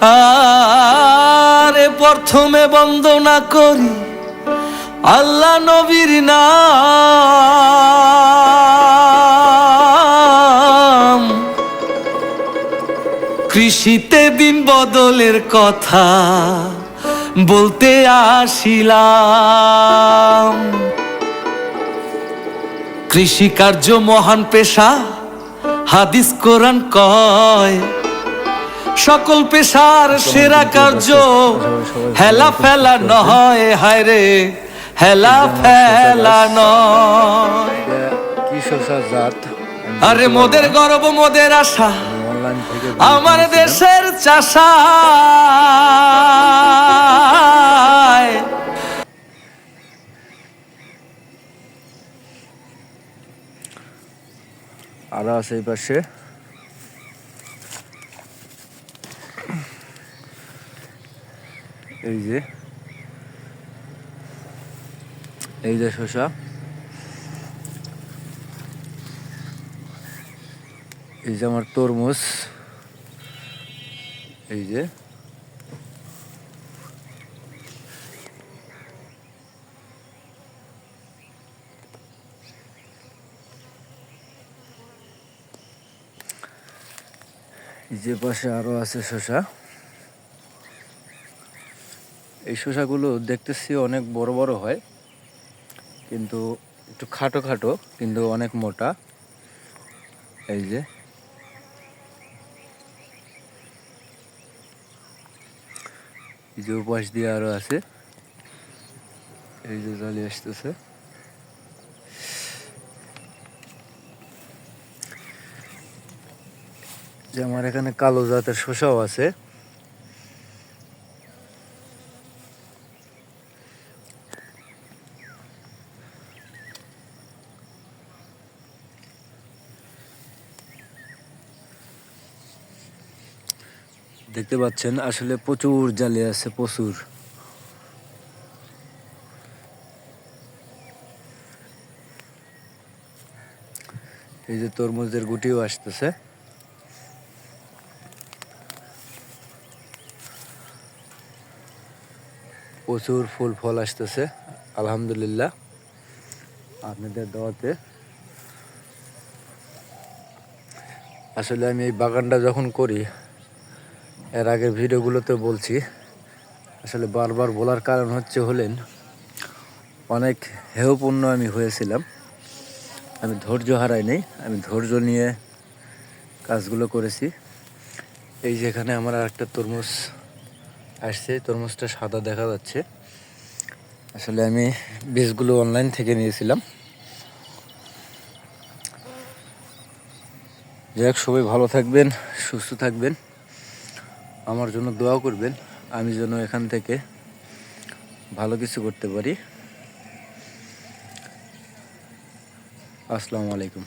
আরে প্রথমে বন্দনা করি আল্লাহ নবীর নাম। কৃষিতে দিন বদলের কথা বলতে আসিলাম। কৃষিকার্য মহান পেশা, হাদিস কোরআন কয় সকল পেশার সেরা কার্য। হেলা ফেলা নয়, হায় রে, হেলা ফেলা নয়। আরে মোদের গর্ব, মোদের আশা, আমার দেশের চাষা আরও আছে এই পাশে। এই যে। এই যে শসা। এই যে আমার তরমুজ। এই যে। যে পাশে আরও আছে শসা। এই শসাগুলো দেখতেছি অনেক বড় বড় হয়, কিন্তু একটু খাটো খাটো, কিন্তু অনেক মোটা। এই যে। এই যে উপাস দিয়ে আরও আছে। এই যে জলে আসতেছে। যে আমার এখানে কালো জাতের শসাও আছে। দেখতে পাচ্ছেন, আসলে প্রচুর জালে আছে, প্রচুর। এই যে তরমুজের গুটিও আসতেছে। প্রচুর ফুল, ফল আসতেছে, আলহামদুলিল্লাহ। আপনাদের দাওয়াতে আসলে আমি এই বাগানটা যখন করি এর আগের ভিডিওগুলোতে বলছি, আসলে বারবার বলার কারণ হচ্ছে হলেন অনেক হেয়পূর্ণ আমি হয়েছিলাম। আমি ধৈর্য হারাই নেই, আমি ধৈর্য নিয়ে কাজগুলো করেছি। এই যেখানে আমার আরেকটা তরমুজ আসছে তরমুজটা সাদা দেখা যাচ্ছে। আসলে আমি বীজগুলো অনলাইন থেকে নিয়েছিলাম। যাই হোক, সবাই ভালো থাকবেন, সুস্থ থাকবেন। আমার জন্য দোয়া করবেন আমি যেন এখান থেকে ভালো কিছু করতে পারি। আসসালামু আলাইকুম।